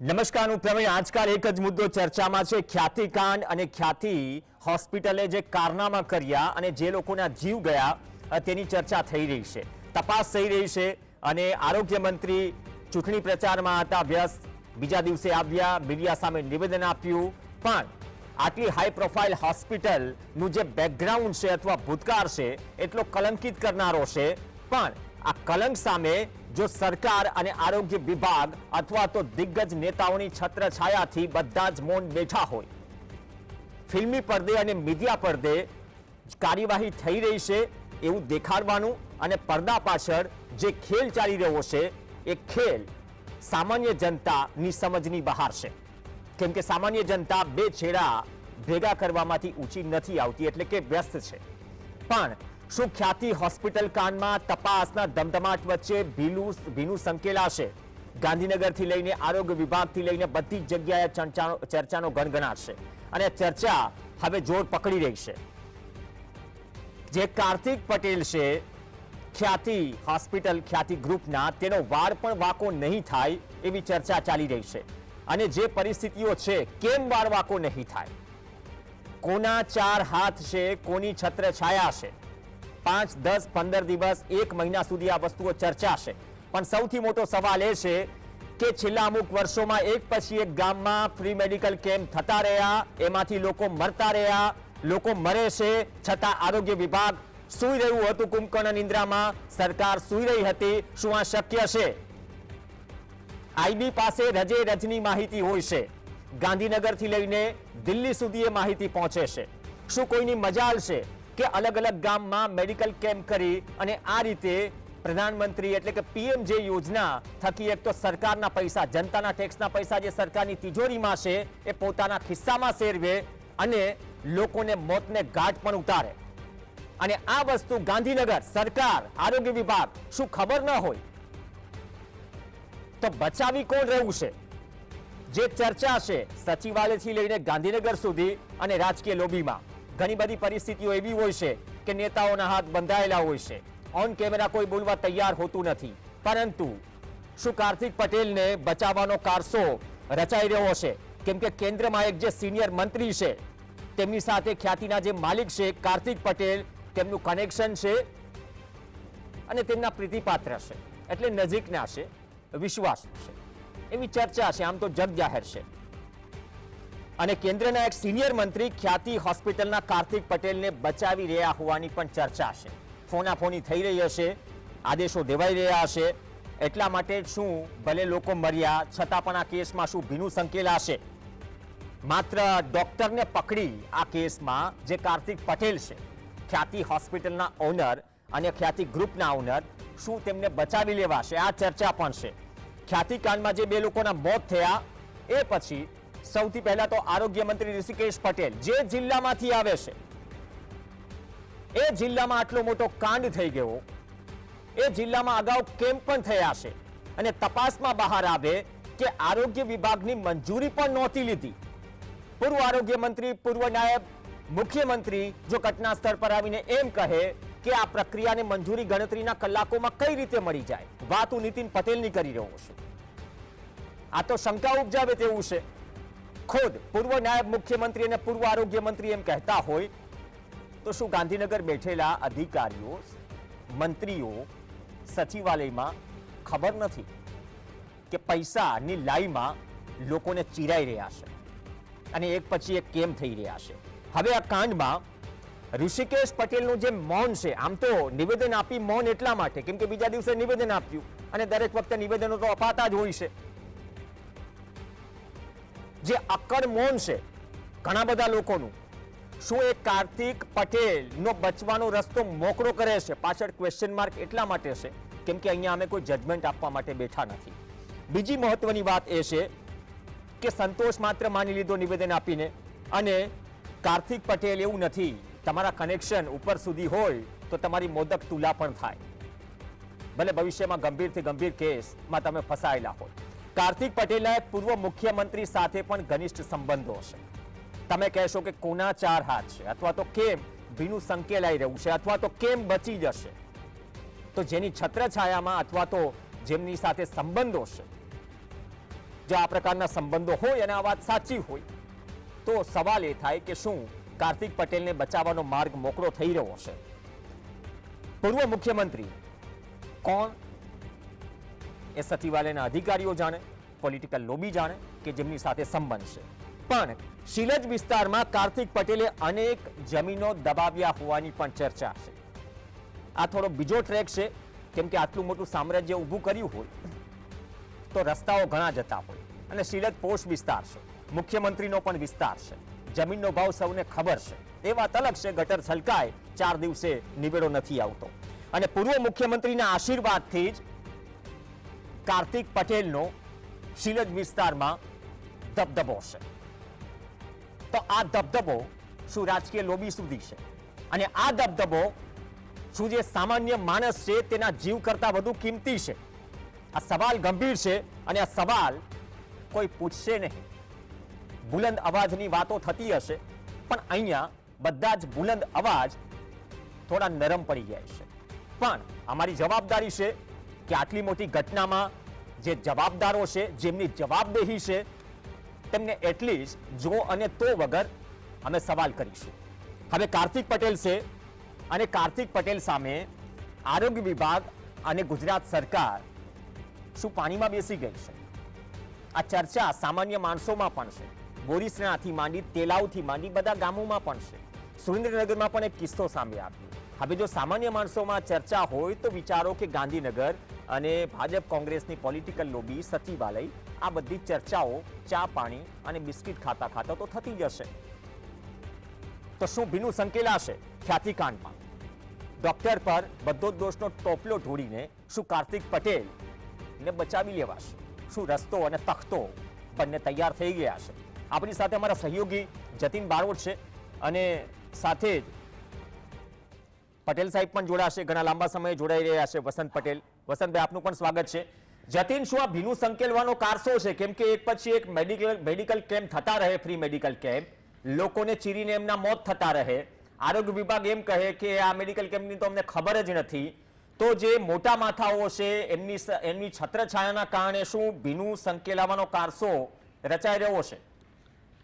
નમસ્કાર, હું આજકાલ એક જ મુદ્દો ચર્ચામાં છે. ખ્યાતિકાંડ અને ખ્યાતિ હોસ્પિટલે જે કારનામા કર્યા અને જે લોકોના જીવ ગયા તેની ચર્ચા થઈ રહી છે. તપાસ થઈ રહી છે અને આરોગ્ય મંત્રી ચૂંટણી પ્રચારમાં હતા, વ્યસ્ત. બીજા દિવસે આવ્યા, મીડિયા સામે નિવેદન આપ્યું. પણ આટલી હાઈ પ્રોફાઇલ હોસ્પિટલનું જે બેકગ્રાઉન્ડ છે અથવા ભૂતકાળ છે, એટલો કલંકિત કરનારો છે. પણ આ કલંક સામે જો સરકાર અને આરોગ્ય વિભાગ અથવા તો દિગ્ગજ નેતાઓની છત્રછાયાથી બધા જ મૌન બેઠા હોય. ફિલ્મી પડદે અને મીડિયા પડદે કાર્યવાહી થઈ રહી છે એવું દેખાડવાનું અને પડદા પાછળ જે ખેલ ચાલી રહ્યો છે, એ ખેલ સામાન્ય જનતાની સમજની બહાર છે. કેમ કે સામાન્ય જનતા બે છેડા ભેગા કરવામાંથી ઊંચી નથી આવતી એટલે કે વ્યસ્ત છે. પણ શું ખ્યાતિ હોસ્પિટલ કાંડમાં તપાસના ધમધમાટ વચ્ચે ભીલું ભીનું સંકેલાશે. ગાંધીનગરથી લઈને આરોગ્ય વિભાગથી લઈને બધી જ જગ્યાએ ચર્ચાનો ગણગણાટ છે અને ચર્ચા હવે જોર પકડી રહી છે. જે કાર્તિક પટેલ છે, ખ્યાતિ હોસ્પિટલ ખ્યાતિ ગ્રુપના, તેનો વાર પણ વાકો નહીં થાય એવી ચર્ચા ચાલી રહી છે. અને જે પરિસ્થિતિઓ છે, કેમ વાર વાકો નહીં થાય? કોના ચાર હાથ છે, કોની છત્ર છાયા છે? પાંચ, દસ, પંદર દિવસ, એક મહિના સુધી આ વસ્તુઓ ચર્ચાશે. પણ સૌથી મોટો સવાલ એ છે કે છેલ્લા અમુક વર્ષોમાં એક પછી એક ગામમાં ફ્રી મેડિકલ કેમ્પ થતા રહ્યા, એમાંથી લોકો મરતા રહ્યા, લોકો મરે છે, છતાં આરોગ્ય વિભાગ સૂઈ રહ્યું હતું કુંભકર્ણ નિંદ્રામાં, સરકાર સૂઈ રહી હતી, શું આ શક્ય છે? આઈબી પાસે રજે રજની માહિતી હોય છે. ગાંધીનગરથી લઈને દિલ્હી સુધી એ માહિતી પહોંચે છે. શું કોઈની મજાલ છે? કે અલગ અલગ ગામમાં મેડિકલ કેમ્પ કરી અને આ રીતે પ્રધાનમંત્રી એટલે કે પીએમ જે યોજના થકી એક તો સરકારના પૈસા, જનતાના ટેક્સના પૈસા જે સરકારની તિજોરીમાં છે, એ પોતાના ખિસ્સામાં શેરવે અને લોકોને મોતને ઘાટ પણ ઉતારે. અને આ વસ્તુ ગાંધીનગર સરકાર, આરોગ્ય વિભાગ, શું ખબર ન હોય? તો બચાવી કોણ રહેવું છે? જે ચર્ચા છે, સચિવાલયથી લઈને ગાંધીનગર સુધી અને રાજકીય લોબીમાં. ઘણી બધી પરિસ્થિતિઓ એવી હોય છે કે નેતાઓના હાથ બંધાયેલા હોય છે. ઓન કેમેરા કોઈ બોલવા તૈયાર હોતું નથી. પરંતુ શું કાર્તિક પટેલને બચાવવાનો કારસો રચાઈ રહ્યો છે? કેમ કે કેન્દ્રમાં એક જે સિનિયર મંત્રી છે, તેમની સાથે ખ્યાતિના જે માલિક છે કાર્તિક પટેલ, તેમનું કનેક્શન છે અને તેમના પ્રીતિપાત્ર છે. એટલે નજીકના છે, વિશ્વાસ છે. એવી ચર્ચા છે. આમ તો જગ જાહેર છે. અને કેન્દ્રના એક સિનિયર મંત્રી ખ્યાતિ હોસ્પિટલના કાર્તિક પટેલને બચાવી રહ્યા હોવાની પણ ચર્ચા છે. ફોનાફોની થઈ રહી હશે, આદેશો દેવાઈ રહ્યા હશે. એટલા માટે શું ભલે લોકો મર્યા, છતાં પણ આ કેસમાં શું ભીનું સંકેલાશે માત્ર ડોક્ટરને પકડી આ કેસમાં જે કાર્તિક પટેલ છે. ખ્યાતિ હોસ્પિટલના ઓનર અને ખ્યાતિ ગ્રુપના ઓનર શું તેમને બચાવી લેવાશે? આ ચર્ચા પણ છે. ખ્યાતિકાંડમાં જે બે લોકોના મોત થયા, એ પછી સૌથી પહેલા તો આરોગ્ય મંત્રી ઋષિકેશ પટેલ જે જિલ્લામાંથી આવે છે, એ જિલ્લામાં આટલો મોટો કાંડ થઈ ગયો, એ જિલ્લામાં અગાઉ કેમ્પ પણ થયા છે અને તપાસમાં બહાર આવે કે આરોગ્ય વિભાગની મંજૂરી પણ નહોતી લીધી. પૂર્વ આરોગ્ય મંત્રી, પૂર્વ નાયબ મુખ્યમંત્રી જો ઘટના સ્થળ પર આવીને એમ કહે કે આ પ્રક્રિયાને મંજૂરી ગણતરીના કલાકોમાં કઈ રીતે મળી જાય, વાત હું નીતિન પટેલની કરી રહ્યો છું. આ તો શંકા ઉપજાવે તેવું છે. ખુદ પૂર્વ નાયબ મુખ્યમંત્રી અને પૂર્વ આરોગ્ય મંત્રી એમ કહેતા હોય, તો શું ગાંધીનગર બેઠેલા અધિકારીઓ, મંત્રીઓ, સચિવાલયમાં ખબર નથી કે પૈસાની લાઈમાં લોકોને ચીરાઈ રહ્યા છે અને એક પછી એક કેમ થઈ રહ્યા છે? હવે આ કાંડમાં ઋષિકેશ પટેલનું જે મૌન છે, આમ તો નિવેદન આપી મૌન એટલા માટે, કેમ કે બીજા દિવસે નિવેદન આપ્યું અને દરેક વખતે નિવેદનો તો અપાતા જ હોય છે. જે અક્કડ મૌન છે ઘણા બધા લોકોનું. શું એ કાર્તિક પટેલનો બચવાનો રસ્તો મોકળો કરે છે? પાછળ ક્વેશ્ચન માર્ક એટલા માટે છે કેમ કે અહીંયા અમે કોઈ જજમેન્ટ આપવા માટે બેઠા નથી. બીજી મહત્વની વાત એ છે કે સંતોષ માત્ર માની લીધો નિવેદન આપીને અને કાર્તિક પટેલ એવું નથી, તમારા કનેક્શન ઉપર સુધી હોય તો તમારી મોદક તુલા પણ થાય. ભલે ભવિષ્યમાં ગંભીરથી ગંભીર કેસમાં તમે ફસાયેલા હોય. કાર્તિક પટેલના પૂર્વ મુખ્યમંત્રી સાથે પણ ઘનિષ્ઠ સંબંધો છે. તમે કહેશો કે કોના ચાર હાથ છે? અથવા તો કેમ ભીનું સંકેલાઈ રહ્યું છે? અથવા તો કેમ બચી જશે? તો જેની છત્રછાયામાં અથવા તો જેમની સાથે સંબંધો છે. જો આ પ્રકારના સંબંધો હોય અને આ વાત સાચી હોય, તો સવાલ એ થાય કે શું કાર્તિક પટેલને બચાવવાનો માર્ગ મોકળો થઈ રહ્યો છે? પૂર્વ મુખ્યમંત્રી કોણ એ સચિવાલયના અધિકારીઓ જાણે પોલિટિકલ લોબી જાણે કે જેમની સાથે સંબંધ છે. પણ શિલજ વિસ્તારમાં કાર્તિક પટેલે અનેક જમીનો દબાવ્યા હોવાની પણ ચર્ચા છે. આ થોડો બીજો ટ્રેક છે, કેમ કે આટલું મોટું સામ્રાજ્ય ઊભું કર્યું હોય, તો રસ્તાઓ ઘણા જતા હોય અને શિલજ પોષ વિસ્તાર છે. મુખ્યમંત્રીનો પણ વિસ્તાર છે. જમીનનો ભાવ સૌને ખબર છે. એ વાત અલગ છે, ગટર છલકાય, ચાર દિવસે નિવેડો નથી આવતો. અને પૂર્વ મુખ્યમંત્રીના આશીર્વાદથી જ કાર્તિક પટેલનો શિલજ વિસ્તારમાં દબદબો છે. તો આ દબદબો શું રાજકીય લોબી સુધી છે? અને આ દબદબો શું જે સામાન્ય માણસ છે તેના જીવ કરતાં વધુ કિંમતી છે? આ સવાલ ગંભીર છે અને આ સવાલ કોઈ પૂછશે નહીં. બુલંદ અવાજની વાતો થતી હશે, પણ અહીંયા બધા જ બુલંદ અવાજ થોડા નરમ પડી જાય છે. પણ અમારી જવાબદારી છે કે આટલી મોટી ઘટનામાં જે જવાબદારો છે, જેમની જવાબદેહી છે, તેમને એટલીસ્ટ જો અને તો વગર અમે સવાલ કરીશું. હવે કાર્તિક પટેલ છે અને કાર્તિક પટેલ સામે આરોગ્ય વિભાગ અને ગુજરાત સરકાર શું પાણીમાં બેસી ગઈ છે? આ ચર્ચા સામાન્ય માણસોમાં પણ છે. બોરીસણાથી માંડી, તેલાવથી માંડી, બધા ગામોમાં પણ છે. સુરેન્દ્રનગરમાં પણ એક કિસ્સો સામે આવ્યો. હવે જો સામાન્ય માણસોમાં ચર્ચા હોય તો વિચારો કે ગાંધીનગર અને ભાજપ કોંગ્રેસની પોલિટિકલ લોબી, સચિવાલય, આ બધી ચર્ચાઓ, ચા પાણી અને બિસ્કિટ ખાતા ખાતા તો થતી જશે તો શું ભીનું સંકેલાશે ખ્યાતિકાંડમાં? ડોક્ટર પર બધો જ દોષનો ટોપલો ઢોળીને શું કાર્તિક પટેલ ને બચાવી લેવાશે? શું રસ્તો અને તખતો બંને તૈયાર થઈ ગયા છે? આપણી સાથે અમારા સહયોગી જતીન બારોટ છે અને સાથે જ પટેલ સાહેબ પણ જોડાશે. ઘણા લાંબા સમયે જોડાઈ રહ્યા છે વસંત પટેલ. વસંતભાઈ આપનું પણ સ્વાગત છે. જતીન શું આ ભીનું સંકેલવાનો કારસો છે? કેમ કે એક પછી એક મેડિકલ મેડિકલ કેમ્પ થતા રહે ફ્રી મેડિકલ કેમ્પ લોકોને ચીરીને એમના મોત થતા રહે. આરોગ્ય વિભાગ એમ કહે કે આ મેડિકલ કેમ્પની તો અમને ખબર જ નથી. તો જે મોટા માથાઓ છે, એમની એમની છત્રછાયાના કારણે શું ભીનું સંકેલાવાનો કારસો રચાઈ રહ્યો છે?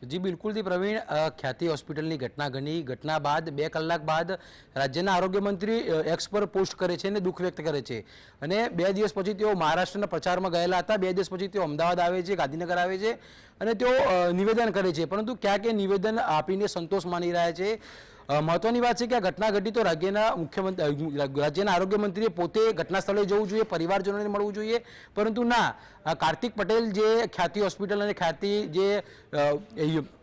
જી બિલકુલથી પ્રવીણ ખ્યાતિ હોસ્પિટલની ઘટના ઘણી ઘટના બાદ બે કલાક બાદ રાજ્યના આરોગ્ય મંત્રી એક્સ પર પોસ્ટ કરે છે અને દુઃખ વ્યક્ત કરે છે. અને બે દિવસ પછી તેઓ મહારાષ્ટ્રના પ્રચારમાં ગયેલા હતા. બે દિવસ પછી તેઓ અમદાવાદ આવે છે, ગાંધીનગર આવે છે અને તેઓ નિવેદન કરે છે. પરંતુ ક્યાંક એ નિવેદન આપીને સંતોષ માની રહ્યા છે. મહત્વની વાત છે કે આ ઘટના ઘટી તો રાજ્યના મુખ્યમંત્રી રાજ્યના આરોગ્ય મંત્રીએ પોતે ઘટના સ્થળે જવું જોઈએ, પરિવારજનોને મળવું જોઈએ. પરંતુ ના કાર્તિક પટેલ જે ખ્યાતિ હોસ્પિટલ અને ખ્યાતિ જે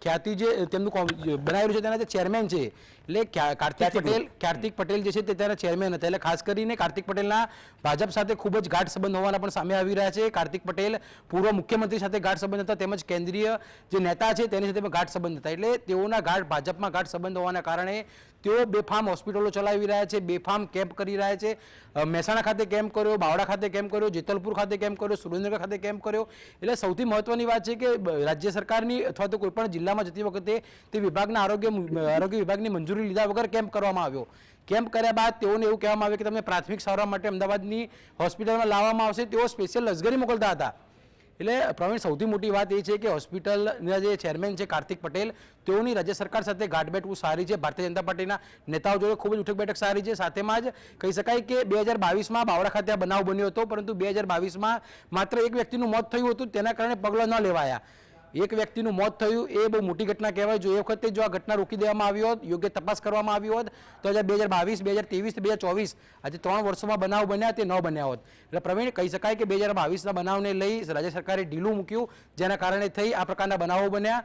ખ્યાતિ જે, તેમનું બનાવેલું છે તેના જે ચેરમેન છે એટલે કાર્તિક પટેલ કાર્તિક પટેલ જે છે તે તેના ચેરમેન હતા. એટલે ખાસ કરીને કાર્તિક પટેલના ભાજપ સાથે ખૂબ જ ગાઢ સંબંધ હોવાના પણ સામે આવી રહ્યા છે. કાર્તિક પટેલ પૂર્વ મુખ્યમંત્રી સાથે ગાઢ સંબંધ હતા તેમજ કેન્દ્રીય જે નેતા છે તેની સાથે પણ ગાઢ સંબંધ હતા. એટલે તેઓના ગાઢ ભાજપમાં ગાઢ સંબંધ હોવાના કારણે તેઓ બેફામ હોસ્પિટલો ચલાવી રહ્યા છે, બેફામ કેમ્પ કરી રહ્યા છે. મહેસાણા ખાતે કેમ્પ કર્યો બાવડા ખાતે કેમ્પ કર્યો, જેતલપુર ખાતે કેમ્પ કર્યો, સુરેન્દ્રનગર ખાતે કેમ્પ કર્યો. એટલે સૌથી મહત્વની વાત છે કે રાજ્ય સરકારની અથવા તો કોઈપણ જિલ્લામાં જતી વખતે તે વિભાગના આરોગ્ય આરોગ્ય વિભાગની મંજૂરી લીધા વગર કેમ્પ કરવામાં આવ્યો. કેમ્પ કર્યા બાદ તેઓને એવું કહેવામાં આવ્યું કે, તમને પ્રાથમિક સારવાર માટે અમદાવાદની હોસ્પિટલમાં લાવવામાં આવશે. તેઓ સ્પેશિયલ લશ્કરી મોકલતા હતા. એટલે પ્રવીણ, સૌથી મોટી વાત એ છે કે હોસ્પિટલના જે ચેરમેન છે કાર્તિક પટેલ, તેઓની રાજ્ય સરકાર સાથે ગાઢ બહુ સારી છે. ભારતીય જનતા પાર્ટીના નેતાઓ જોડે ખૂબ જ ઉઠક બેઠક સારી છે. સાથેમાં જ કહી શકાય કે બે હજાર બાવીસમાં બાવળા ખાતે આ બનાવ બન્યો હતો, પરંતુ બે હજાર બાવીસમાં માત્ર એક વ્યક્તિનું મોત થયું હતું. તેના કારણે પગલાં ન લેવાયા. એક વ્યક્તિનું મોત થયું, એ બહુ મોટી ઘટના કહેવાય. જો એ વખતે જો આ ઘટના રોકી દેવામાં આવી હોત, યોગ્ય તપાસ કરવામાં આવી હોત, તો હજાર બે હજાર બાવીસ, બે હજાર ત્રેવીસ બે હજાર ચોવીસ આજે ત્રણ વર્ષોમાં બનાવ બન્યા તે ન બન્યા હોત. એટલે પ્રવીણ, કહી શકાય કે બે હજાર બાવીસના બનાવને લઈ રાજ્ય સરકારે ઢીલું મૂક્યું, જેના કારણે થઈ આ પ્રકારના બનાવો બન્યા.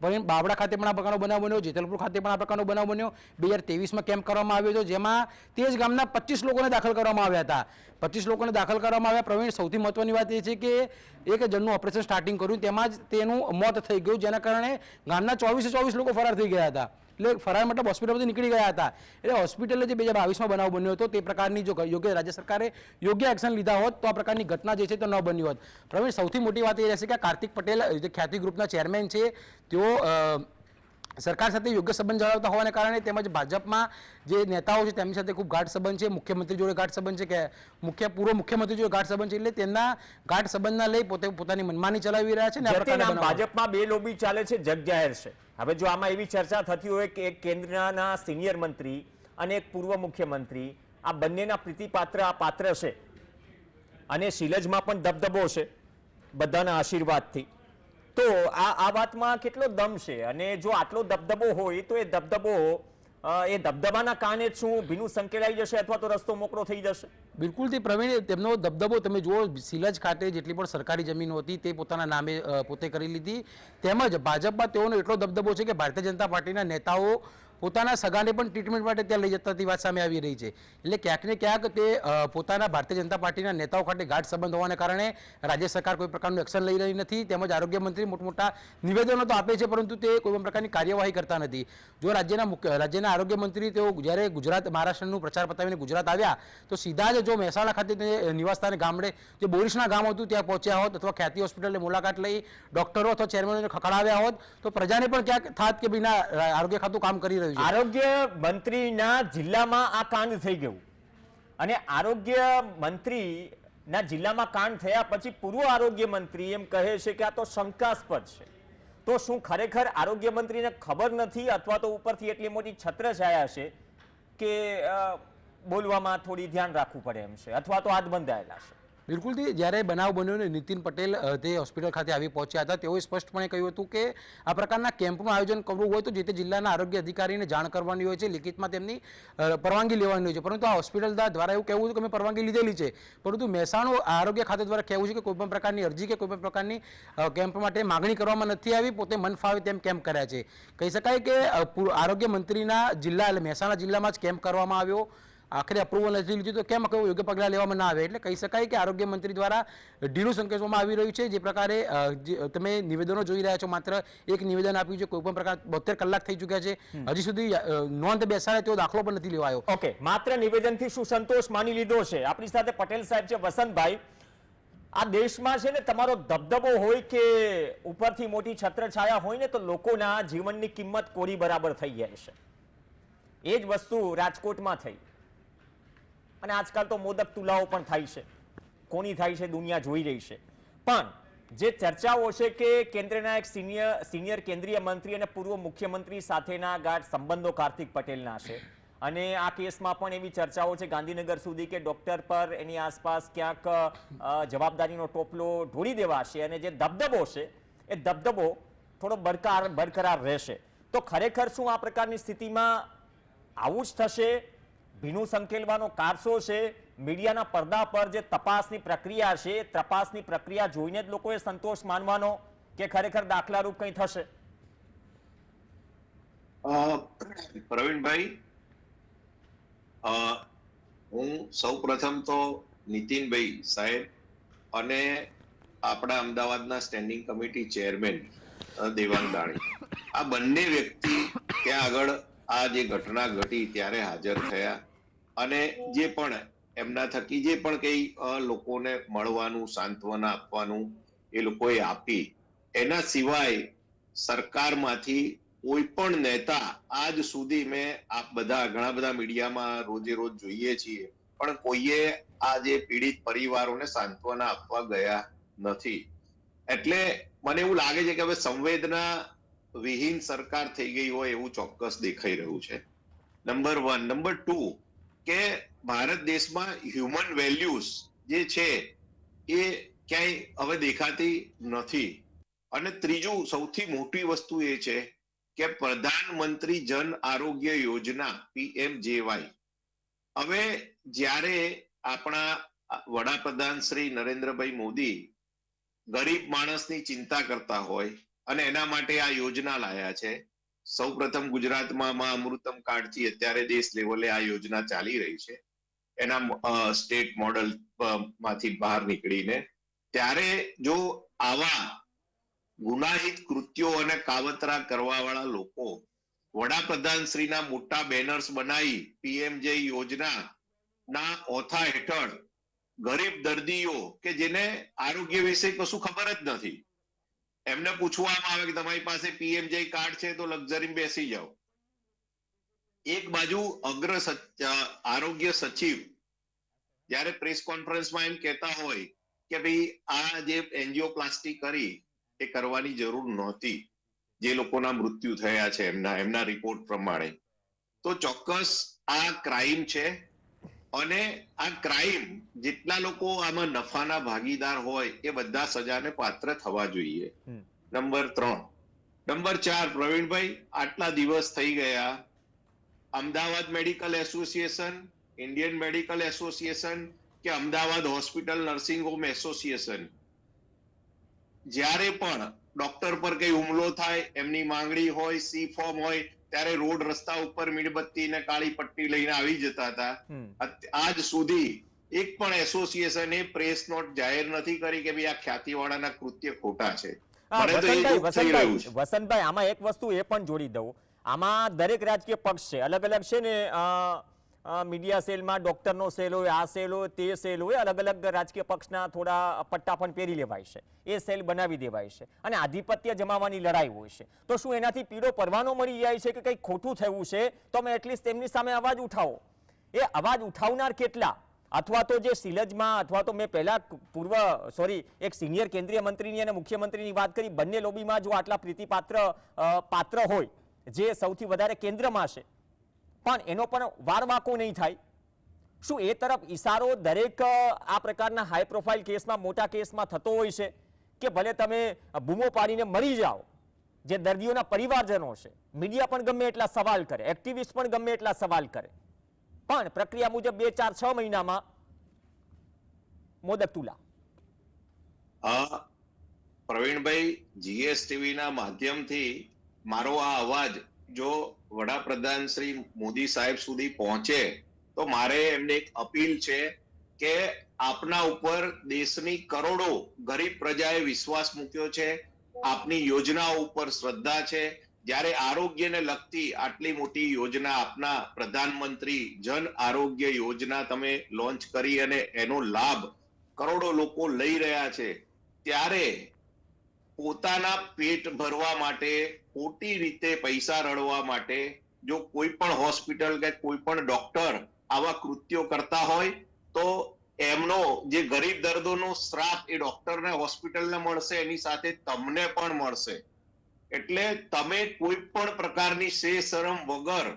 પણ બાવડા ખાતે પણ આ પ્રકારનો બનાવ બન્યો, જેતલપુર ખાતે પણ આ પ્રકારનો બનાવ બન્યો. બે હજાર તેવીસમાં કેમ્પ કરવામાં આવ્યો હતો, જેમાં તે જ ગામના પચીસ લોકોને દાખલ કરવામાં આવ્યા હતા. પચીસ લોકોને દાખલ કરવામાં આવ્યા. પ્રવીણ, સૌથી મહત્વની વાત એ છે કે એક જણનું ઓપરેશન સ્ટાર્ટિંગ કર્યું, તેમાં જ તેનું મોત થઈ ગયું, જેના કારણે ગામના ચોવીસે ચોવીસ લોકો ફરાર થઈ ગયા હતા. એટલે ફરાર મતલબ હોસ્પિટલમાંથી નીકળી ગયા હતા. એટલે હોસ્પિટલે જે બે હજાર બાવીસમાં બનાવ બન્યો હતો, તે પ્રકારની જો યોગ્ય રાજ્ય સરકારે યોગ્ય એક્શન લીધા હોત, તો આ પ્રકારની ઘટના જે છે તે ન બની હોત. પ્રવીણ, સૌથી મોટી વાત એ રહેશે કે કાર્તિક પટેલ, જે ખ્યાતિ ગ્રુપના ચેરમેન છે, તેઓ સરકાર સાથે યોગ્ય સંબંધ જાળવતા હોવાને કારણે તેમજ ભાજપમાં જે નેતાઓ છે તેમની સાથે ખૂબ ગાઢ સંબંધ છે મુખ્યમંત્રી જોડે ગાઢ સંબંધ છે કે મુખ્ય પૂર્વ મુખ્યમંત્રી જોડે ગાઢ સંબંધ છે એટલે તેમના ગાઢ સંબંધના લઈ પોતે પોતાની મનમાની ચલાવી રહ્યા છે ને. ભાજપમાં બે લોબી ચાલે છે જગ જાહેર છે હવે જો આમાં એવી ચર્ચા થતી હોય કે એક કેન્દ્રના સિનિયર મંત્રી અને એક પૂર્વ મુખ્યમંત્રી આ બંનેના પ્રીતિપાત્ર આ પાત્ર છે અને શિલજમાં પણ દબદબો છે બધાના આશીર્વાદથી તો આ આ વાતમાં કેટલો દમ છે? અને જો આટલો દબદબો હોય તો એ દબદબો એ દબદબાના કારણે શું ભીનું સંકેલાઈ જશે અથવા તો રસ્તો મોકળો થઈ જશે? બિલકુલ તે પ્રવીણ તેમનો દબદબો તમે જુઓ, સિલજ ખાતે જેટલી પણ સરકારી જમીનો હતી તે પોતાના નામે પોતે કરી લીધી. તેમજ ભાજપમાં તેઓનો એટલો દબદબો છે કે ભારતીય જનતા પાર્ટીના નેતાઓ પોતાના સગાને પણ ટ્રીટમેન્ટ માટે ત્યાં લઈ જતા વાત સામે આવી રહી છે. એટલે ક્યાંક ને ક્યાંક તે પોતાના ભારતીય જનતા પાર્ટીના નેતાઓ ખાતે ગાઢ સંબંધ હોવાને કારણે રાજ્ય સરકાર કોઈ પ્રકારનું એક્શન લઈ રહી નથી, તેમજ આરોગ્ય મંત્રી મોટા નિવેદનો તો આપે છે, પરંતુ તે કોઈ પણ પ્રકારની કાર્યવાહી કરતા નથી. જો રાજ્યના મુખ્ય, રાજ્યના આરોગ્ય મંત્રી તેઓ જ્યારે ગુજરાત, મહારાષ્ટ્રનું પ્રચાર પતાવીને ગુજરાત આવ્યા, તો સીધા જ જો મહેસાણા ખાતે તે નિવાસસ્થાને ગામડે જે બોરીસના ગામ હતું, ત્યાં પહોંચ્યા હોત અથવા ખ્યાતિ હોસ્પિટલની મુલાકાત લઈ, ડોક્ટરો અથવા ચેરમેનોને ખખડાવ્યા હોત, તો પ્રજાને પણ ક્યાંક થાત કે ભાઈ ના આરોગ્ય ખાતું કામ કરી રહ્યું છે. આરોગ્ય મંત્રીના જિલ્લામાં આ કાંડ થઈ ગયું. અને આરોગ્ય મંત્રીના જિલ્લામાં કાંડ થયા પછી પૂર્વ આરોગ્ય મંત્રી એમ કહે છે કે આ તો શંકાસ્પદ છે. તો શું ખરેખર આરોગ્ય મંત્રીને ખબર નથી અથવા તો ઉપરથી એટલી મોટી છત્રછાયા છે કે બોલવામાં થોડી ધ્યાન રાખવું પડે એમ છે અથવા તો હાથ બંધાયેલા છે? બિલકુલથી જ્યારે બનાવ બન્યો ને નીતિન પટેલ તે હોસ્પિટલ ખાતે આવી પહોંચ્યા હતા, તેઓએ સ્પષ્ટપણે કહ્યું હતું કે આ પ્રકારના કેમ્પનું આયોજન કરવું હોય તો જે તે જિલ્લાના આરોગ્ય અધિકારીને જાણ કરવાની હોય છે, લિખિતમાં તેમની પરવાનગી લેવાની હોય છે. પરંતુ આ હોસ્પિટલ દ્વારા એવું કહેવું હતું કે અમે પરવાનગી લીધેલી છે. પરંતુ મહેસાણું આરોગ્ય ખાતે દ્વારા કહેવું છે કે કોઈપણ પ્રકારની અરજી કે કોઈપણ પ્રકારની કેમ્પ માટે માગણી કરવામાં નથી આવી, પોતે મન ફાવે તેમ કેમ્પ કર્યા છે. કહી શકાય કે આરોગ્ય મંત્રીના જિલ્લા એટલે મહેસાણા જિલ્લામાં જ કેમ્પ કરવામાં આવ્યો. આખરે અપ્રુવલ નથી લીધું તો કેમ કયું યોગ્ય પગલાં લેવામાં ના આવે? એટલે કહી શકાય કે આરોગ્ય મંત્રી દ્વારા ઢીલું સંકેતવામાં આવી રહ્યું છે. જે પ્રકારે તમે નિવેદનો જોઈ રહ્યા છો માત્ર એક નિવેદન આપ્યું છે કોઈ પણ પ્રકાર બોતેર કલાક થઈ ચૂક્યા છે. હજી સુધી નોંધ બેસાડે તેવો દાખલો પણ નથી લેવાયો. ઓકે માત્ર નિવેદનથી શું સંતોષ માની લીધો છે? આપણી સાથે પટેલ સાહેબ છે વસંતભાઈ. આ દેશમાં છે ને તમારો ધબધબો હોય કે ઉપરથી મોટી છત્રછાયા હોય ને તો લોકોના જીવનની કિંમત કોરી બરાબર થઈ જાય છે. એ જ વસ્તુ રાજકોટમાં થઈ. અને આજકાલ તો મોદક તુલાઓ પણ થાય છે. કોની થાય છે દુનિયા જોઈ રહી છે. પણ જે ચર્ચાઓ છે કે કેન્દ્રના એક સિનિયર સિનિયર કેન્દ્રીય મંત્રી અને પૂર્વ મુખ્યમંત્રી સાથેના ગાઢ સંબંધો કાર્તિક પટેલના છે. અને આ કેસમાં પણ એવી ચર્ચાઓ છે ગાંધીનગર સુધી કે ડોક્ટર પર એની આસપાસ ક્યાંક જવાબદારીનો ટોપલો ઢોળી દેવાશે અને જે દબદબો છે એ દબદબો થોડો બરકાર, બરકરાર રહેશે. તો ખરેખર શું આ પ્રકારની સ્થિતિમાં આવું જ થશે? ભીનું સંકેલવાનો કારસો છે. મીડિયાના પડદા પર જે તપાસની પ્રક્રિયા છે તપાસની પ્રક્રિયા જોઈને જ લોકોએ સંતોષ માનવાનો કે ખરેખર દાખલારૂપ કંઈ થશે? પ્રવીણભાઈ હું સૌ પ્રથમ તો નીતિનભાઈ સાહેબ અને આપણા અમદાવાદના standing committee chairman Devang Dani. આ બંને વ્યક્તિ ત્યાં આગળ આ જે ઘટના ઘટી ત્યારે હાજર થયા. અને જે પણ એમના થકી જે પણ કઈ લોકોને મળવાનું, સાંત્વના આપવાનું એ લોકોએ આપી. એના સિવાય સરકારમાંથી કોઈ પણ નેતા આજ સુધી મેં આપ બધા, ઘણા બધા મીડિયામાં રોજે રોજ જોઈએ છીએ, પણ કોઈએ આ જે પીડિત પરિવારોને સાંત્વના આપવા ગયા નથી. એટલે મને એવું લાગે છે કે હવે સંવેદના વિહીન સરકાર થઈ ગઈ હોય એવું ચોક્કસ દેખાઈ રહ્યું છે. નંબર વન નંબર ટુ કે ભારત દેશમાં હ્યુમન વેલ્યુઝ જે છે, એ ક્યાંય હવે દેખાતી નથી. અને ત્રીજું, સૌથી મોટી વસ્તુ એ છે કે પ્રધાનમંત્રી જન આરોગ્ય યોજના, પીએમજેવાય. હવે જ્યારે આપણા વડાપ્રધાન શ્રી નરેન્દ્રભાઈ મોદી ગરીબ માણસની ચિંતા કરતા હોય અને એના માટે આ યોજના લાયા છે સૌ પ્રથમ ગુજરાતમાં મા અમૃતમ કાર્ડથી અત્યારે દેશ લેવલે આ યોજના ચાલી રહી છે, એના સ્ટેટ મોડલમાંથી બહાર નીકળીને, ત્યારે જો આવા ગુનાહિત કૃત્યો અને કાવતરા કરવા વાળા લોકો વડાપ્રધાન શ્રીના મોટા બેનર્સ બનાવી પીએમજે યોજના ના ઓથા હેઠળ ગરીબ દર્દીઓ કે જેને આરોગ્ય વિશે કશું ખબર જ નથી એમને પૂછવામાં આવે કે તમારી પાસે પીએમજે કાર્ડ છે તો લક્ઝરી બેસી જાઓ. એક બાજુ અગ્ર આરોગ્ય સચિવ, જ્યારે પ્રેસ કોન્ફરન્સમાં એમ કહેતા હોય કે ભાઈ આ જે એન્જિયોપ્લાસ્ટી કરી એ કરવાની જરૂર નહોતી. જે લોકોના મૃત્યુ થયા છે એમના એમના રિપોર્ટ પ્રમાણે. તો ચોક્કસ આ ક્રાઇમ છે અને આ ક્રાઇમ જેટલા લોકો આમાં નફાના ભાગીદાર હોય એ બધા સજાને પાત્ર થવા જોઈએ. નંબર ત્રણ. નંબર ચાર પ્રવીણભાઈ આટલા દિવસ થઈ ગયા. Ahmedabad medical association Indian medical association કે Ahmedabad hospital nursing home association? જ્યારે પણ ડોક્ટર પર કઈ હુમલો થાય એમની માંગણી હોય સી ફોર્મ હોય ત્યારે રોડ રસ્તા ઉપર મીણબત્તી ને કાળી પટ્ટી લઈને આવી જતા હતા. આજ સુધી એક પણ એસોસિએશને પ્રેસ નોટ જાહેર નથી કરી કે ભાઈ આ ખ્યાતિવાળાના કૃત્ય ખોટા છે. વસંતભાઈ આમાં એક વસ્તુ એ પણ જોડી દઉં. આમાં દરેક રાજકીય પક્ષ છે. અલગ અલગ છે ને મીડિયા સેલમાં ડોક્ટરનો સેલ હોય, આ સેલ હોય, તે સેલ હોય અલગ અલગ રાજકીય પક્ષના થોડા પટ્ટા પણ પહેરી લેવાય છે. એ સેલ બનાવી દેવાય છે અને આધિપત્ય જમાવવાની લડાઈ હોય છે. તો શું એનાથી પીડો પરવાનો મળી જાય છે કે કંઈક ખોટું થયું છે? તો અમે એટલીસ્ટ તેમની સામે અવાજ ઉઠાવો. એ અવાજ ઉઠાવનાર કેટલા? અથવા તો જે સિલજમાં, અથવા તો મેં પહેલા પૂર્વ, સોરી, એક સિનિયર કેન્દ્રીય મંત્રીની અને મુખ્યમંત્રીની વાત કરી, બંને લોબીમાં જો આટલા પ્રીતિપાત્ર પાત્ર હોય, જે સૌથી વધારે કેન્દ્રમાં છે પણ એનો પણ વારવાકો નહીં થાય. શું એ તરફ ઈશારો દરેક આ પ્રકારના હાઈ પ્રોફાઇલ કેસમાં, મોટા કેસમાં થતો હોય છે કે ભલે તમે બૂમો પાડીને મરી જાઓ, જે દર્દીઓના પરિવારજનો છે, મીડિયા પણ ગમે એટલા સવાલ કરે એક્ટિવિસ્ટ પણ ગમે એટલા સવાલ કરે. પણ પ્રક્રિયા મુજબ બે ચાર છ મહિનામાં મોદક તુલા. પ્રવીણભાઈ જીએસટીવી ના માધ્યમથી મારો આ અવાજ જો વડાપ્રધાન શ્રી મોદી સાહેબ સુધી પહોંચે, તો મારે એમને એક અપીલ છે કે આપના ઉપર દેશની કરોડો ગરીબ પ્રજાએ વિશ્વાસ મૂક્યો છે, આપની યોજનાઓ ઉપર શ્રદ્ધા છે. જ્યારે આરોગ્યને લગતી આટલી મોટી યોજના આપના પ્રધાનમંત્રી જન આરોગ્ય યોજના તમે લોન્ચ કરી અને એનો લાભ કરોડો લોકો લઈ રહ્યા છે, ત્યારે પોતાના પેટ ભરવા માટે, ખોટી રીતે પૈસા રળવા માટે, જો કોઈ પણ હોસ્પિટલ કે કોઈ પણ ડોક્ટર આવા કૃત્યો કરતા હોય, તો એમનો જે ગરીબ દર્દોનો શ્રાપ એ ડોક્ટરને હોસ્પિટલને મળશે, એની સાથે તમને પણ મળશે. એટલે તમે કોઈ પણ પ્રકારની શે શરમ વગર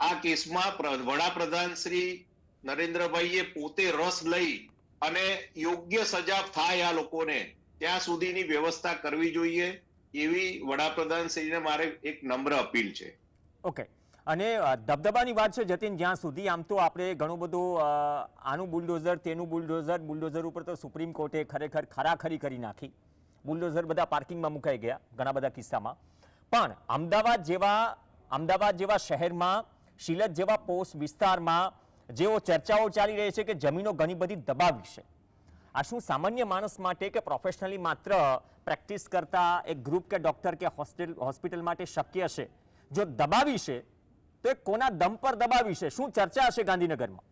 આ કેસમાં વડાપ્રધાન શ્રી નરેન્દ્રભાઈએ પોતે રસ લઈ અને યોગ્ય સજા થાય આ લોકોને ત્યાં સુધીની વ્યવસ્થા કરવી જોઈએ એવી વડાપ્રધાન શ્રીને મારે એક નમ્ર અપીલ છે. ઓકે. અને ધબધબાની વાત છે જતીન, જ્યાં સુધી આમ તો આપણે ઘણું બધું આનું બુલડોઝર, તેનું બુલડોઝર બુલડોઝર ઉપર તો સુપ્રીમ કોર્ટે ખરેખર ખરાખરી કરી નાખી. બુલડોઝર બધા પાર્કિંગમાં મુકાઈ ગયા, ઘણા બધા કિસ્સામાં. પણ અમદાવાદ જેવા અમદાવાદ જેવા શહેરમાં શિલત જેવા પોસ્ટ વિસ્તારમાં જેઓ ચર્ચાઓ ચાલી રહી છે કે જમીનો ઘણી બધી દબાવી છે. આ શું સામાન્ય માણસ માટે કે પ્રોફેશનલી માત્ર પ્રેક્ટિસ કરતા એક ગ્રુપ કે ડોક્ટર કે હોસ્પિટલ હોસ્પિટલ માટે શક્ય છે? જો દબાવી છે તો એ કોના દમ પર દબાવી છે? શું ચર્ચા હશે ગાંધીનગરમાં?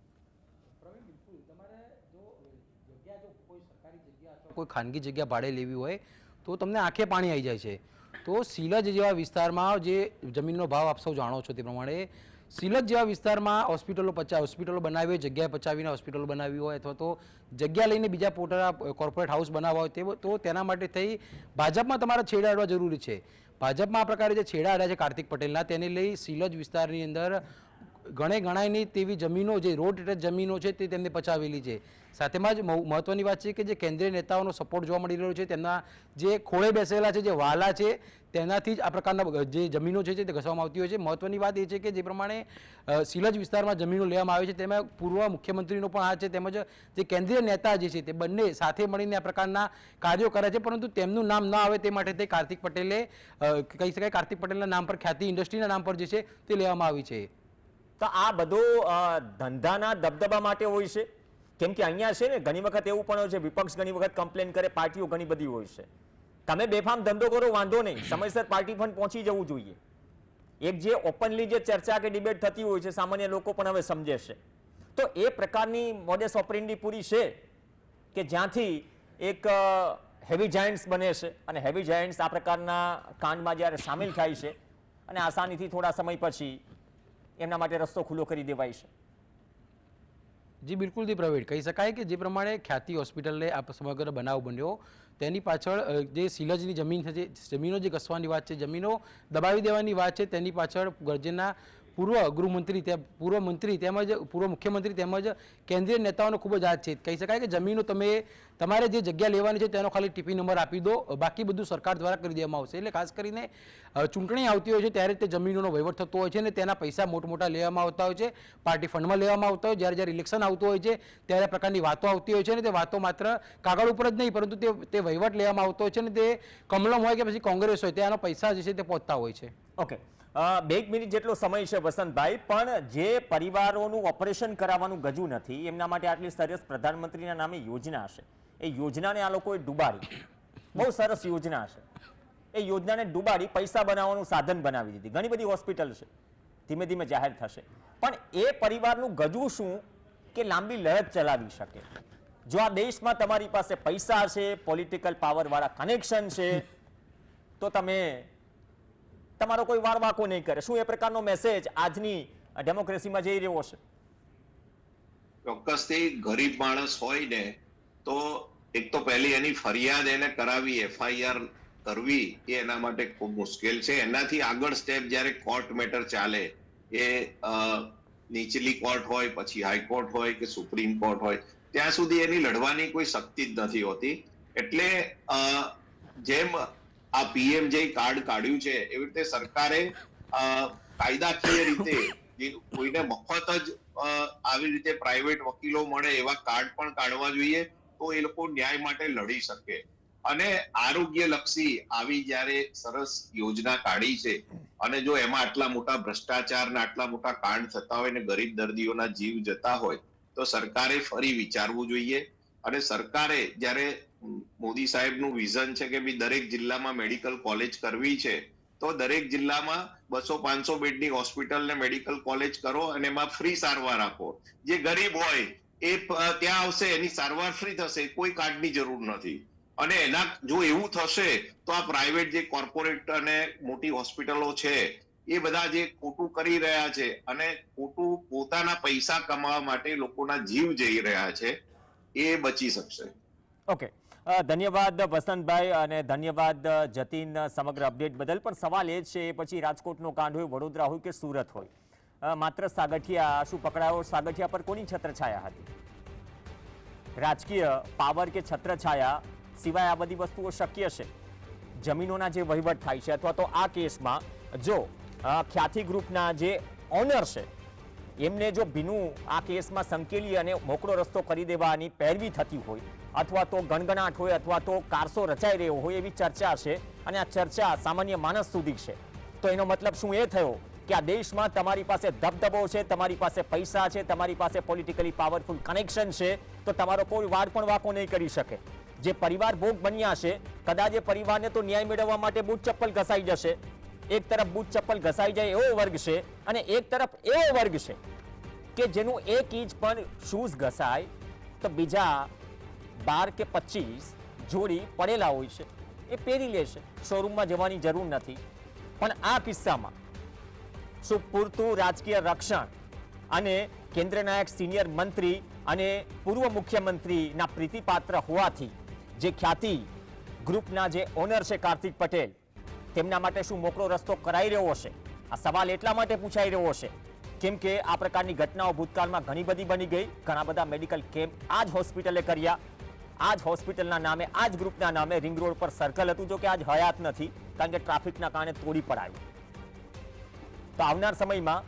કોઈ ખાનગી જગ્યા ભાડે લેવી હોય તો તમને આંખે પાણી આવી જાય છે. તો સિલજ જેવા વિસ્તારમાં જે જમીનનો ભાવ આપ સૌ જાણો છો તે પ્રમાણે સિલજ જેવા વિસ્તારમાં હોસ્પિટલો પચા હોસ્પિટલો બનાવી હોય, જગ્યા પચાવીને હોસ્પિટલો બનાવી હોય અથવા તો જગ્યા લઈને બીજા પોતાના કોર્પોરેટ હાઉસ બનાવવા હોય, તે તેના માટે થઈ ભાજપમાં તમારે છેડા અડવા જરૂરી છે. ભાજપમાં આ પ્રકારે જે છેડા આડ્યા છે કાર્તિક પટેલના, તેને લઈ સિલજ વિસ્તારની અંદર ગણે ગણાય નહીં તેવી જમીનો જે રોડ ટચ જમીનો છે તે તેમને પચાવેલી છે. સાથેમાં જ મહુ- મહત્વની વાત છે કે જે કેન્દ્રીય નેતાઓનો સપોર્ટ જોવા મળી રહ્યો છે, તેમના જે ખોળે બેસેલા છે, જે વાલા છે, તેનાથી જ આ પ્રકારના જે જમીનો છે તે ઘસવામાં આવતી હોય છે. મહત્વની વાત એ છે કે જે પ્રમાણે સિલજ વિસ્તારમાં જમીનો લેવામાં આવે છે. તેમાં પૂર્વ મુખ્યમંત્રીનો પણ હાથ છે, તેમજ જે કેન્દ્રીય નેતા જે છે તે બંને સાથે મળીને આ પ્રકારના કાર્યો કરે છે, પરંતુ તેમનું નામ ના આવે તે માટે તે કાર્તિક પટેલે કહી શકાય કાર્તિક પટેલના નામ પર ખ્યાતિ, ઇન્ડસ્ટ્રીના નામ પર જે છે તે લેવામાં આવી છે. તો આ બધું ધંધાના દબદબા માટે હોય છે. કેમ કે અહીંયા છે ને, ઘણી વખત એવું પણ હોય છે, વિપક્ષ ઘણી વખત કમ્પ્લેન કરે, પાર્ટીઓ ઘણી બધી હોય છે. તમે બેફામ ધંધો કરો, વાંધો નહીં. સમયસર પાર્ટી ફંડ પહોંચી જવું જોઈએ. એક જે ઓપનલી જે ચર્ચા કે ડિબેટ થતી હોય છે, સામાન્ય લોકો પણ હવે સમજે છે. તો એ પ્રકારની મોડેસ ઓપરેન્ડી પૂરી છે કે જ્યાંથી એક હેવી જાયન્ટ્સ બને છે. અને હેવી જાયન્ટ્સ આ પ્રકારના કાંડમાં જ્યારે સામેલ થાય છે, અને આસાનીથી થોડા સમય પછી એમના માટે રસ્તો ખુલ્લો કરી દેવાય છે. જી બિલકુલથી પ્રવીણ. કહી શકાય કે જે પ્રમાણે ખ્યાતિ હોસ્પિટલને આ સમગ્ર બનાવ બન્યો, તેની પાછળ જે સિલજની જમીન છે, જે જમીનો જે ઘસવાની વાત છે, જમીનો દબાવી દેવાની વાત છે, તેની પાછળ ગરજેના પૂર્વ ગૃહમંત્રી પૂર્વ મંત્રી તેમજ પૂર્વ મુખ્યમંત્રી તેમજ કેન્દ્રીય નેતાઓનો ખૂબ જ હાથ છે. કહી શકાય કે જમીનો તમે તમારે જે જગ્યા લેવાની છે તેનો ખાલી ટીપી નંબર આપી દો. બાકી બધું સરકાર દ્વારા કરી દેવામાં આવશે. એટલે ખાસ કરીને ચૂંટણી આવતી હોય છે ત્યારે તે જમીનોનો વહીવટ થતો હોય છે અને તેના પૈસા મોટા લેવામાં આવતા હોય છે. પાર્ટી ફંડમાં લેવામાં આવતા હોય. જ્યારે જ્યારે ઇલેક્શન આવતું હોય છે, ત્યારે પ્રકારની વાતો આવતી હોય છે અને તે વાતો માત્ર કાગળ ઉપર જ નહીં, પરંતુ તે વહીવટ લેવામાં આવતો હોય છે અને તે કમલમ હોય કે પછી કોંગ્રેસ હોય ત્યાંનો પૈસા જે છે તે પહોંચતા હોય છે. ઓકે બે મિનિટ જેટલો સમય છે વસંતભાઈ, પણ જે પરિવારોનું ઓપરેશન કરાવવાનું ગજુ નથી, એમના માટે આટલી સરસ પ્રધાનમંત્રીના નામે યોજના છે એ યોજનાને આ લોકોએ ડૂબાડી. બહુ સરસ યોજના છે એ યોજનાને ડૂબાડી, પૈસા બનાવવાનું સાધન બનાવી દીધી. ઘણી બધી હોસ્પિટલ છે. ધીમે ધીમે જાહેર થશે. પણ એ પરિવારનું ગજવું શું? કે લાંબી લડત ચલાવી શકે. જો આ દેશમાં તમારી પાસે પૈસા છે પોલિટિકલ પાવરવાળા કનેક્શન છે, તો તમે તમારો કોઈ વાર વાકો નહીં કરે. શું એ પ્રકારનો મેસેજ આજની ડેમોક્રેસીમાં જઈ રહ્યો છે? ચોક્કસથી ગરીબ માણસ હોય ને, તો એક તો પહેલી એની ફરિયાદ એને કરાવી, એફઆઈઆર કરવી, એ એના માટે ખૂબ મુશ્કેલ છે. એનાથી આગળ સ્ટેપ જ્યારે કોર્ટ મેટર ચાલે, એ નીચલી કોર્ટ હોય, પછી હાઈકોર્ટ હોય કે સુપ્રીમ કોર્ટ હોય, ત્યાં સુધી એની લડવાની કોઈ શક્તિ જ નથી હોતી. એટલે જેમ આ પીએમ જે કાર્ડ કાઢ્યું છે, એવી રીતે સરકારે કાયદાકીય રીતે કોઈને મફત જ આવી રીતે પ્રાઇવેટ વકીલો મળે એવા કાર્ડ પણ કાઢવા જોઈએ, તો એ લોકો ન્યાય માટે લડી શકે. અને આરોગ્ય લક્ષી આવી જ્યારે સરસ યોજના કાઢી છે, અને જો એમાં આટલા મોટા ભ્રષ્ટાચાર ને આટલા મોટા કાંડ થતા હોય ને ગરીબ દર્દીઓના જીવ જતા હોય, તો સરકારે ફરી વિચારવું જોઈએ. અને સરકારે જ્યારે મોદી સાહેબનું વિઝન છે કે ભી દરેક જિલ્લામાં મેડિકલ કોલેજ કરવી છે, તો દરેક જિલ્લામાં બસો પાંચસો બેડની હોસ્પિટલ ને મેડિકલ કોલેજ કરો અને એમાં ફ્રી સારવાર આપો. જે ગરીબ હોય, એ ત્યાં આવશે, એની સારવાર ફ્રી થશે, કોઈ કાર્ડની જરૂર નથી. અને એના, જો એવું થશે, તો આ પ્રાઇવેટ જે કોર્પોરેટ અને મોટી હોસ્પિટલો છે, એ બધા જે ખોટું કરી રહ્યા છે, અને ખોટું પોતાના પૈસા કમાવા માટે લોકોના જીવ જઈ રહ્યા છે, એ બચી શકશે. ઓકે ધન્યવાદ વસંતભાઈ અને ધન્યવાદ જતીન સમગ્ર અપડેટ બદલ. પણ સવાલ એ છે પછી રાજકોટનો કાંડ હોય, વડોદરા હોય કે સુરત હોય? માત્ર સાગઠિયા શું પકડાયો, સાગઠિયા પર કોની છત્રછાયા હતી? રાજકીય પાવર કે છત્રછાયા સિવાય આ બધી વસ્તુઓ શક્ય છે? જમીનોના જે વહીવટ થાય છે, અથવા તો આ કેસમાં જો ખ્યાતિ ગ્રુપના જે ઓનર છે, એમને જો ભીનું આ કેસમાં સંકેલી અને મોકળો રસ્તો કરી દેવાની પહેરવી થતી હોય અથવા તો ગણગણાટ હોય અથવા તો કારસો રચાઈ રહ્યો હોય એવી ચર્ચા છે અને આ ચર્ચા સામાન્ય માણસ સુધી છે. તો એનો મતલબ શું એ થયો કે આ દેશમાં તમારી પાસે ધબધબો છે, તમારી પાસે પૈસા છે, તમારી પાસે પોલિટિકલી પાવરફુલ કનેક્શન છે, તો તમારો કોઈ વાડ પણ વાકો નહીં કરી શકે. જે પરિવાર ભોગ બન્યા છે, કદાચ એ પરિવારને તો ન્યાય મેળવવા માટે બૂટ ચપ્પલ ઘસાઈ જશે. એક તરફ બૂટ ચપ્પલ ઘસાઈ જાય એવો વર્ગ છે અને એક તરફ એવો વર્ગ છે કે જેનું એક ઇંચ પણ શૂઝ ઘસાય તો બીજા બાર કે પચીસ જોડી પડેલા હોય છે, એ પહેરી લે છે. શોરૂમમાં જવાની જરૂર નથી. પણ આ કિસ્સામાં શું પૂરતું રાજકીય રક્ષણ અને કેન્દ્રના એક સિનિયર મંત્રી અને પૂર્વ મુખ્યમંત્રીના પ્રીતિપાત્ર હોવાથી જે ખ્યાતિ ગ્રુપના જે ઓનર છે કાર્તિક પટેલ, તેમના માટે શું મોકળો રસ્તો કરાઈ રહ્યો હશે? આ સવાલ એટલા માટે પૂછાઈ રહ્યો હશે, કેમ કે આ પ્રકારની ઘટનાઓ ભૂતકાળમાં ઘણી બધી બની ગઈ. ઘણા બધા મેડિકલ કેમ્પ આ જ હોસ્પિટલે કર્યા. આ જ હોસ્પિટલના નામે આ જ ગ્રુપના નામે રિંગ રોડ પર સર્કલ હતું, જો કે આજ હયાત નથી, કારણ કે ટ્રાફિકના કારણે તોડી પડાયું. તો આવનાર સમયમાં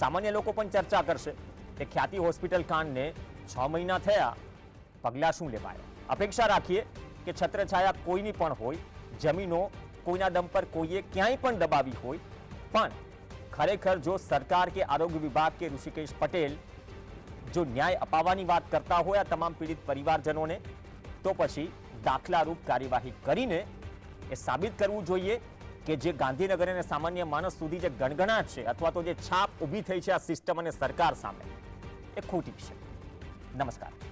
સામાન્ય લોકો પણ ચર્ચા કરશે કે ખ્યાતિ હોસ્પિટલ કાંડને છ મહિના થયા, પગલાં શું લેવાય? અપેક્ષા રાખીએ કે છત્રછાયા કોઈની પણ હોય, જમીનો કોઈના દમ પર કોઈએ ક્યાંય પણ દબાવી હોય, પણ ખરેખર જો સરકાર કે આરોગ્ય વિભાગ કે ઋષિકેશ પટેલ જો ન્યાય અપાવવાની વાત કરતા હોય આ તમામ પીડિત પરિવારજનોને, તો પછી દાખલારૂપ કાર્યવાહી કરીને એ સાબિત કરવું જોઈએ કે જે ગાંધીનગર અને સામાન્ય માણસ સુધી જે ગણગણાટ છે અથવા તો જે છાપ ઊભી થઈ છે આ સિસ્ટમ અને સરકાર સામે. એ ખોટી છે. નમસ્કાર.